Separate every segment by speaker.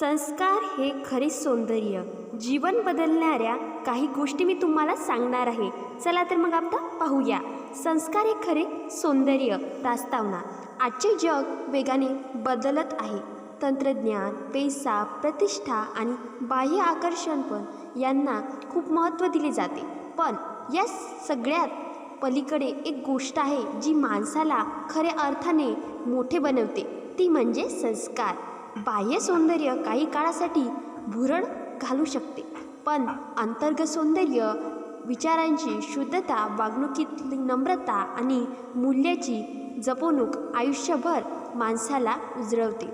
Speaker 1: संस्कार हे खरे सौंदर्य. जीवन बदलणाऱ्या काही गोष्टी मी तुम्हाला सांगणार आहे. चला तर मग आता पाहूया. संस्कार हे खरे सौंदर्य प्रस्तावना आजचे जग वेगाने बदलत आहे. तंत्रज्ञान पैसा प्रतिष्ठा आणि बाह्य आकर्षण पण यांना खूप महत्त्व दिले जाते. पण या सगळ्यात पलीकडे एक गोष्ट आहे जी माणसाला खऱ्या अर्थाने मोठे बनवते. ती म्हणजे संस्कार. बाह्य सौंदर्य काही काळासाठी भुरळ घालू शकते. पण अंतर्गत सौंदर्य विचारांची शुद्धता वागणुकीतली नम्रता आणि मूल्याची जपवणूक आयुष्यभर माणसाला उजळवते.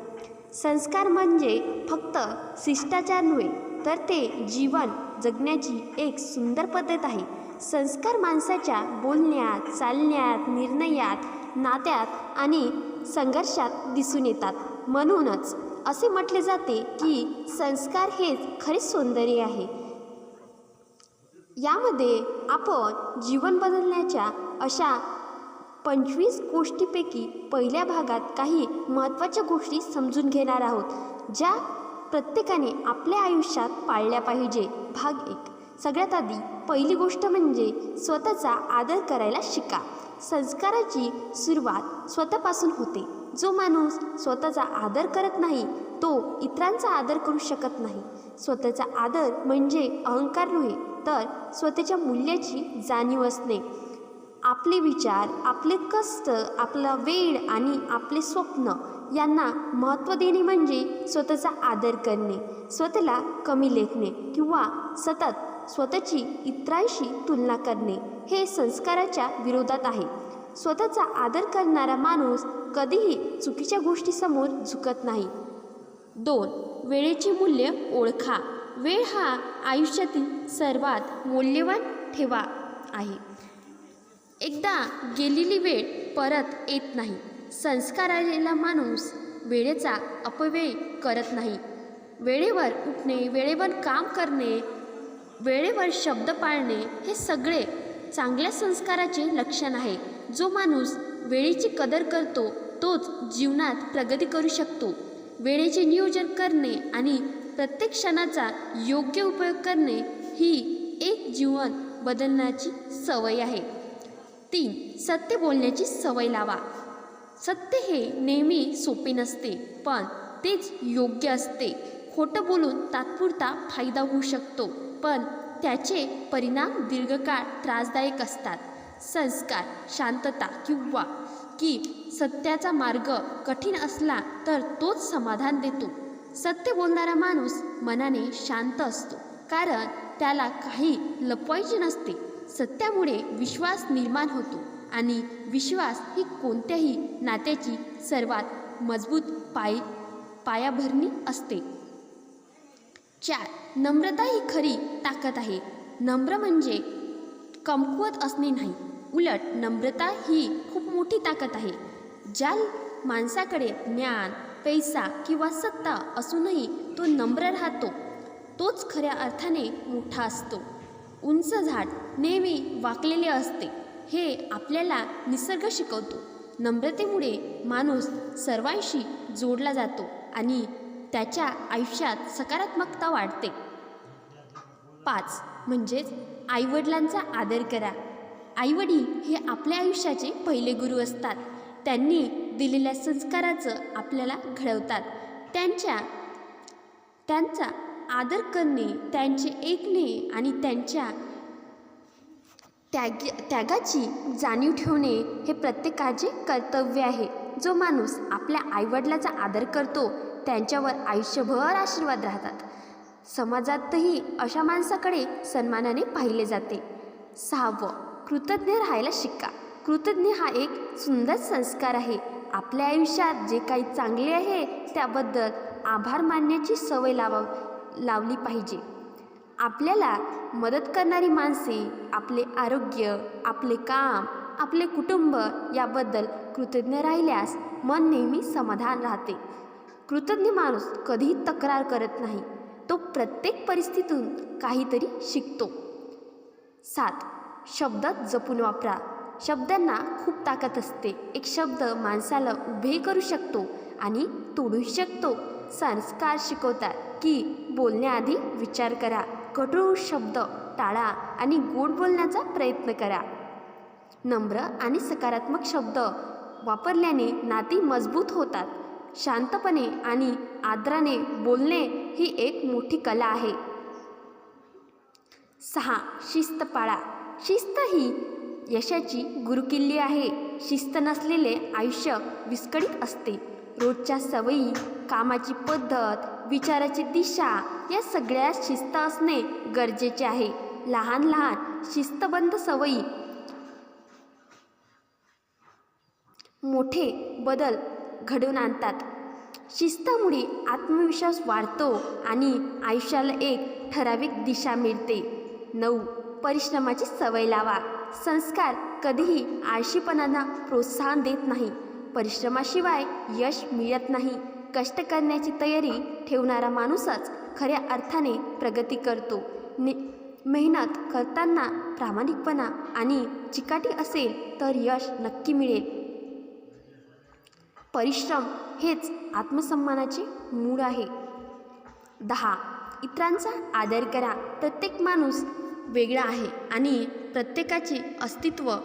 Speaker 1: संस्कार म्हणजे फक्त शिष्टाचार नव्हे तर ते जीवन जगण्याची एक सुंदर पद्धत आहे. संस्कार माणसाच्या बोलण्यात चालण्यात निर्णयात नात्यात आणि संघर्षात दिसून येतात. म्हणूनच असे म्हटले जाते की संस्कार हेच खरे सौंदर्य आहे. यामध्ये आपण जीवन बदलण्याच्या अशा पंचवीस गोष्टीपैकी पहिल्या भागात काही महत्त्वाच्या गोष्टी समजून घेणार आहोत ज्या प्रत्येकाने आपल्या आयुष्यात पाळल्या पाहिजे. भाग एक. सगळ्यात आधी पहिली गोष्ट म्हणजे स्वतःचा आदर करायला शिका. संस्काराची सुरुवात स्वतःपासून होते. जो माणूस स्वतःचा आदर करत नाही तो इतरांचा आदर करू शकत नाही. स्वतःचा आदर म्हणजे अहंकार नव्हे तर स्वतःच्या मूल्याची जाणीव असणे. आपले विचार आपले कष्ट आपला वेळ आणि आपले स्वप्न यांना महत्त्व देणे म्हणजे स्वतःचा आदर करणे स्वतःला कमी लेखणे किंवा सतत स्वतःची इतरांशी तुलना करणे हे संस्काराच्या विरोधात आहे. स्वतःचा आदर करणारा माणूस कधीही चुकीच्या गोष्टीसमोर झुकत नाही. दोन वेळेचे मूल्य ओळखा. वेळ हा आयुष्यातील सर्वात मौल्यवान ठेवा आहे. एकदा गेलेली वेळ परत येत नाही. संस्कार आलेला माणूस वेळेचा अपव्यय करत नाही. वेळेवर उठणे वेळेवर काम करणे वेळेवर शब्द पाळणे हे सगळे चांगल्या संस्काराचे लक्षण आहे. जो माणूस वेळेची कदर करतो तोच जीवनात प्रगती करू शकतो. वेळेचे नियोजन करणे आणि प्रत्येक क्षणाचा योग्य उपयोग करणे ही एक जीवन बदलण्याची सवय आहे. तीन सत्य बोलण्याची सवय लावा. सत्य हे नेहमी सोपे नसते पण तेच योग्य असते. खोटं बोलून तात्पुरता फायदा होऊ शकतो पण त्याचे परिणाम दीर्घकाळ त्रासदायक असतात. संस्कार शांतता किंवा की सत्याचा मार्ग कठीण असला तर तोच समाधान देतो. सत्य बोलणारा माणूस मनाने शांत असतो. कारण त्याला काही लपवायचे नसते. सत्यामुळे विश्वास निर्माण होतो आणि विश्वास ही कोणत्याही नात्याची सर्वात मजबूत पाय पायाभरणी असते. चार नम्रता ही खरी ताकद आहे. नम्र म्हणजे कमकुवत असणे नाही. उलट नम्रता ही खूप मोठी ताकद आहे. ज्या माणसाकडे ज्ञान पैसा किंवा सत्ता असूनही तो नम्र राहतो. तोच खऱ्या अर्थाने मोठा असतो. उंच झाड नेहमी वाकलेले असते. हे आपल्याला निसर्ग शिकवतो. नम्रतेमुळे माणूस सर्वांशी जोडला जातो आणि त्याच्या आयुष्यात सकारात्मकता वाढते. पाच. म्हणजेच आईवडिलांचा आदर करा. आईवडील हे आपल्या आयुष्याचे पहिले गुरु असतात. त्यांनी दिलेल्या संस्काराचं आपल्याला घडवतात. त्यांच्या त्यांचा आदर करणे त्यांचे ऐकणे आणि त्यांच्या त्याग त्यागाची जाणीव ठेवणे हे प्रत्येकाचे कर्तव्य आहे. जो माणूस आपल्या आईवडिलाचा आदर करतो त्यांच्यावर आयुष्यभर आशीर्वाद राहतात. समाजातही अशा माणसाकडे सन्मानाने पाहिले जाते. सहावं कृतज्ञ राहायला शिका. कृतज्ञ हा एक सुंदर संस्कार आहे. आपल्या आयुष्यात जे काही चांगले आहे त्याबद्दल आभार मानण्याची सवय लावा लावली पाहिजे. आपल्याला मदत करणारी माणसे आपले आरोग्य आपले काम आपले कुटुंब याबद्दल कृतज्ञ राहिल्यास मन नेहमी समाधान राहते. कृतज्ञ माणूस कधीही तक्रार करत नाही. तो प्रत्येक परिस्थितीतून काहीतरी शिकतो. सात. शब्द जपून वापरा. शब्दांना खूप ताकद असते. एक शब्द माणसाला उभे करू शकतो आणि तोडूही शकतो. संस्कार शिकवतात की बोलण्याआधी विचार करा. कठोर शब्द टाळा आणि गोड बोलण्याचा प्रयत्न करा. नम्र आणि सकारात्मक शब्द वापरल्याने नाती मजबूत होतात. शांतपणे आणि आदराने बोलणे ही एक मोठी कला आहे. सहा. शिस्त पाळा शिस्त ही यशाची गुरुकिल्ली आहे. शिस्त नसलेले आयुष्य विस्कळीत असते. रोजच्या सवयी कामाची पद्धत विचाराची दिशा या सगळ्या शिस्त असणे गरजेचे आहे. लहान लहान शिस्तबद्ध सवयी मोठे बदल घडवून आणतात. शिस्तमुळे आत्मविश्वास वाढतो आणि आयुष्याला एक ठराविक दिशा मिळते. नऊ परिश्रमाची सवय लावा. संस्कार कधीही आळशीपणांना प्रोत्साहन देत नाही. परिश्रमाशिवाय यश मिळत नाही. कष्ट करण्याची तयारी ठेवणारा माणूसच खऱ्या अर्थाने प्रगती करतो. नि मेहनत करताना प्रामाणिकपणा आणि चिकाटी असेल तर यश नक्की मिळेल. परिश्रम हेच आत्मसन्मानाचे मूळ आहे. दहा. इतरांचा आदर करा. प्रत्येक माणूस वेगळा आहे आणि प्रत्येकाचे अस्तित्व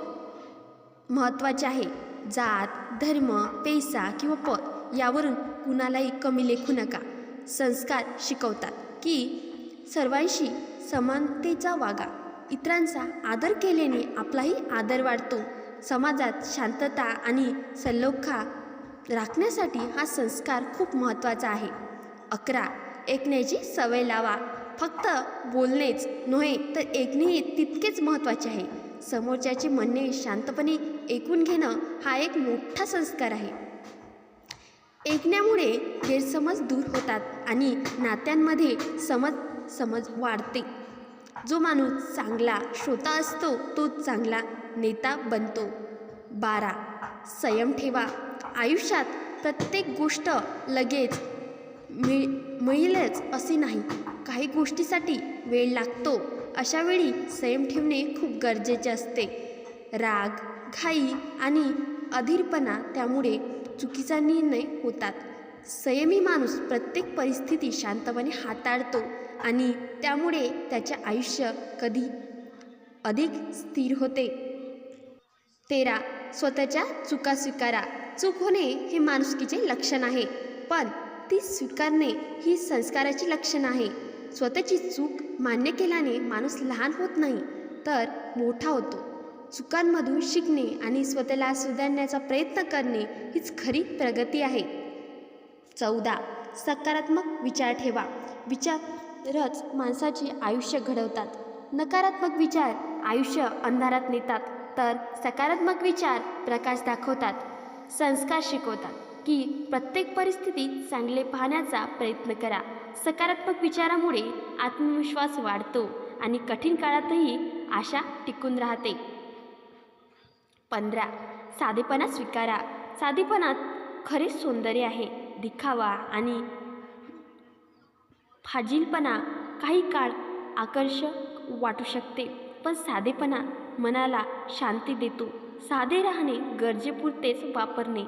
Speaker 1: महत्त्वाचे आहे. जात धर्म पैसा किंवा पद यावरून कुणालाही कमी लेखू नका. संस्कार शिकवतात की सर्वांशी समानतेचा वागा. इतरांचा आदर केल्याने आपलाही आदर वाढतो. समाजात शांतता आणि सल्लोखा राखण्यासाठी हा संस्कार खूप महत्त्वाचा आहे. अकरा. ऐकण्याची सवय लावा. फक्त बोलणेच नव्हे तर ऐकणेही तितकेच महत्त्वाचे आहे. समोरच्याचे म्हणणे शांतपणे ऐकून घेणं हा एक मोठा संस्कार आहे. ऐकण्यामुळे गैरसमज दूर होतात आणि नात्यांमध्ये समज समज वाढते. जो माणूस चांगला श्रोता असतो तो चांगला नेता बनतो. बारा. संयम ठेवा. आयुष्यात प्रत्येक गोष्ट लगेच मिळ मिळेलच असे नाही. काही गोष्टीसाठी वेळ लागतो. अशा वेळी संयम ठेवणे खूप गरजेचे असते. राग घाई आणि अधीरपणा त्यामुळे चुकीचा निर्णय होतात. संयमी माणूस प्रत्येक परिस्थिती शांतपणे हाताळतो आणि त्यामुळे त्याचे आयुष्य कधी अधिक स्थिर होते. तेरा. स्वतःच्या चुका स्वीकारा. चूक होणे हे माणुसकीचे लक्षण आहे. पण ती स्वीकारणे ही संस्काराची लक्षण आहे. स्वतःची चूक मान्य केल्याने माणूस लहान होत नाही तर मोठा होतो. चुकांमधून शिकणे आणि स्वतःला सुधारण्याचा प्रयत्न करणे हीच खरी प्रगती आहे. चौदा. सकारात्मक विचार ठेवा. विचारच माणसाचे आयुष्य घडवतात. नकारात्मक विचार आयुष्य अंधारात नेतात तर सकारात्मक विचार प्रकाश दाखवतात. संस्कार शिकवतात. की प्रत्येक परिस्थितीत चांगले पाहण्याचा प्रयत्न करा. सकारात्मक विचारामुळे आत्मविश्वास वाढतो आणि कठीण काळातही आशा टिकून राहते. पंधरा. साधेपणा स्वीकारा. साधेपणात खरेच सौंदर्य आहे. दिखावा आणि फाजीलपणा काही काळ आकर्षक वाटू शकते पण साधेपणा मनाला शांती देतो. साधे राहणे गरजेपुरतेच वापरणे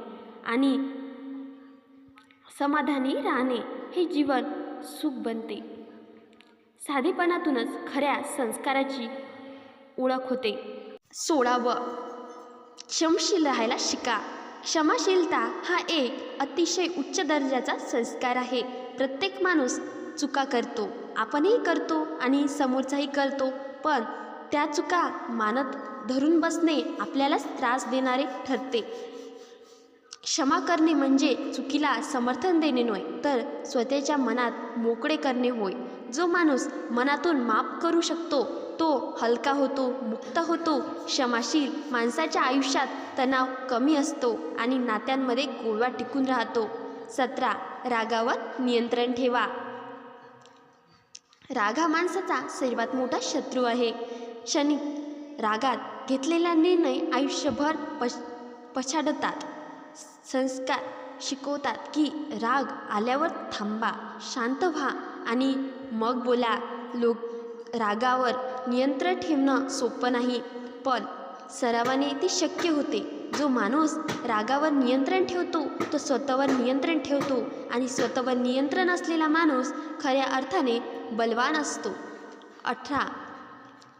Speaker 1: आणि समाधानी राहणे हे जीवन सुख बनते. साधेपणातूनच खऱ्या संस्काराची ओळख होते. सोळावं क्षमशील राहायला शिका. क्षमाशीलता हा एक अतिशय उच्च दर्जाचा संस्कार आहे. प्रत्येक माणूस चुका करतो. आपणही करतो आणि समोरचाही करतो. पण त्या चुका मानत धरून बसणे आपल्यालाच त्रास देणारे ठरते. क्षमा करणे म्हणजे चुकीला समर्थन देणे नव्हे तर स्वतःच्या मनात मोकळे करणे होय. जो माणूस मनातून माफ करू शकतो तो हलका होतो मुक्त होतो. क्षमाशील माणसाच्या आयुष्यात तणाव कमी असतो आणि नात्यांमध्ये गोडवा टिकून राहतो. सतरा रागावर नियंत्रण ठेवा. राग हा माणसाचा सर्वात मोठा शत्रू आहे. क्षणिक रागात घेतलेला निर्णय आयुष्यभर पश पछाडतात. संस्कार शिकवतात की राग आल्यावर थांबा शांत व्हा आणि मग बोला लोक रागावर नियंत्रण ठेवणं सोपं नाही पण सरावाने ते शक्य होते. जो माणूस रागावर नियंत्रण ठेवतो तो स्वतःवर नियंत्रण ठेवतो आणि स्वतःवर नियंत्रण असलेला माणूस खऱ्या अर्थाने बलवान असतो. अठरा.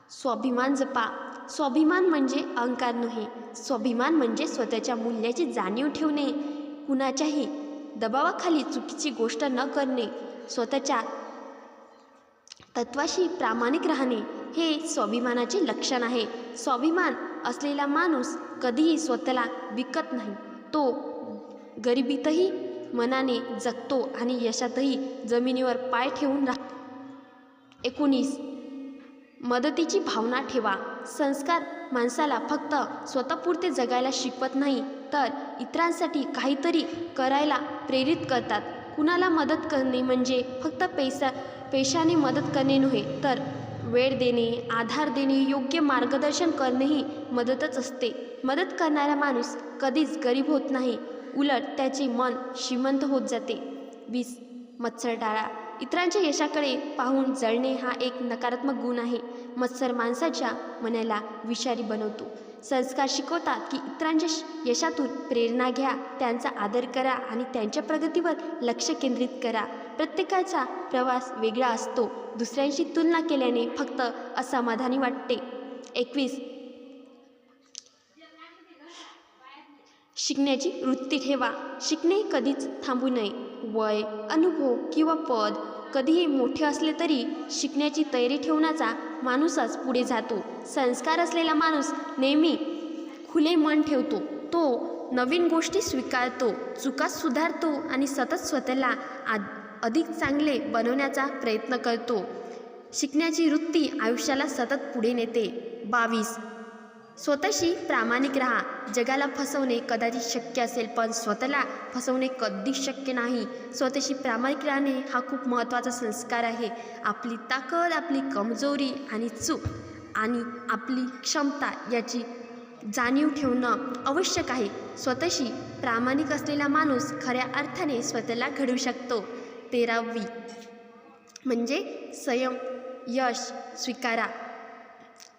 Speaker 1: स्वाभिमान जपा. स्वाभिमान म्हणजे अहंकार नव्हे. स्वाभिमान म्हणजे स्वतःच्या मूल्याची जाणीव ठेवणे. कुणाच्याही दबावाखाली चुकीची गोष्ट न करणे. स्वतःच्या तत्वाशी प्रामाणिक राहणे हे स्वाभिमानाचे लक्षण आहे. स्वाभिमान असलेला माणूस कधीही स्वतःला विकत नाही. तो गरिबीतही मनाने जगतो आणि यशातही जमिनीवर पाय ठेवून राहतो. एकोणीस मदतीची भावना ठेवा. संस्कार माणसाला फक्त स्वतःपुरते जगायला शिकवत नाही तर इतरांसाठी काहीतरी करायला प्रेरित करतात. कुणाला मदत करणे म्हणजे फक्त पैसा पैशाने मदत करणे नव्हे तर वेळ देणे आधार देणे योग्य मार्गदर्शन करणेही मदतच असते. मदत करणारा माणूस कधीच गरीब होत नाही. उलट त्याचे मन श्रीमंत होत जाते. वीस मत्सर टाळा इतरांच्या यशाकडे पाहून जळणे हा एक नकारात्मक गुण आहे. मत्सर माणसाच्या मनाला विषारी बनवतो. संस्कार शिकवतात की इतरांच्या श- यशातून प्रेरणा घ्या त्यांचा आदर करा आणि त्यांच्या प्रगतीवर लक्ष केंद्रित करा. प्रत्येकाचा प्रवास वेगळा असतो. दुसऱ्यांशी तुलना केल्याने फक्त असमाधानी वाटते. एकवीस. शिकण्याची वृत्ती ठेवा. शिकणे कधीच थांबू नये. वय अनुभव किंवा पद कधीही मोठे असले तरी शिकण्याची तयारी ठेवण्याचा माणूसच पुढे जातो. संस्कार असलेला माणूस नेहमी खुले मन ठेवतो. तो नवीन गोष्टी स्वीकारतो चुका सुधारतो आणि सतत स्वतःला आद अधिक चांगले बनवण्याचा प्रयत्न करतो. शिकण्याची वृत्ती आयुष्याला सतत पुढे नेते. बावीस स्वतःशी प्रामाणिक राहा. जगाला फसवणे कदाचित शक्य असेल पण स्वतःला फसवणे कधीच शक्य नाही. स्वतःशी प्रामाणिक राहणे हा खूप महत्त्वाचा संस्कार आहे. आपली ताकद आपली कमजोरी आणि चूक आणि आपली क्षमता याची जाणीव ठेवणं आवश्यक आहे. स्वतःशी प्रामाणिक असलेला माणूस खऱ्या अर्थाने स्वतःला घडवू शकतो. तेरावी म्हणजे संयम यश स्वीकारा.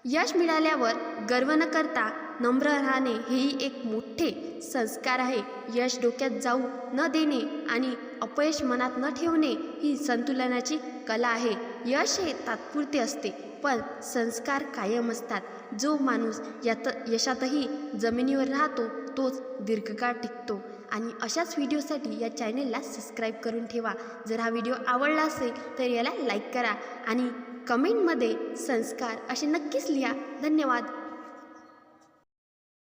Speaker 1: यश मिळाल्यावर गर्व न करता नम्र राहणे हेही एक मोठे संस्कार आहे. यश डोक्यात जाऊ न देणे आणि अपयश मनात न ठेवणे ही संतुलनाची कला आहे. यश हे तात्पुरते असते पण संस्कार कायम असतात. जो माणूस यात यशातही जमिनीवर राहतो तोच दीर्घकाळ टिकतो. आणि अशाच व्हिडिओसाठी या चॅनेलला सबस्क्राईब करून ठेवा. जर हा व्हिडिओ आवडला असेल तर याला लाईक करा आणि कमेंटमध्ये संस्कार असे नक्कीच लिहा. धन्यवाद.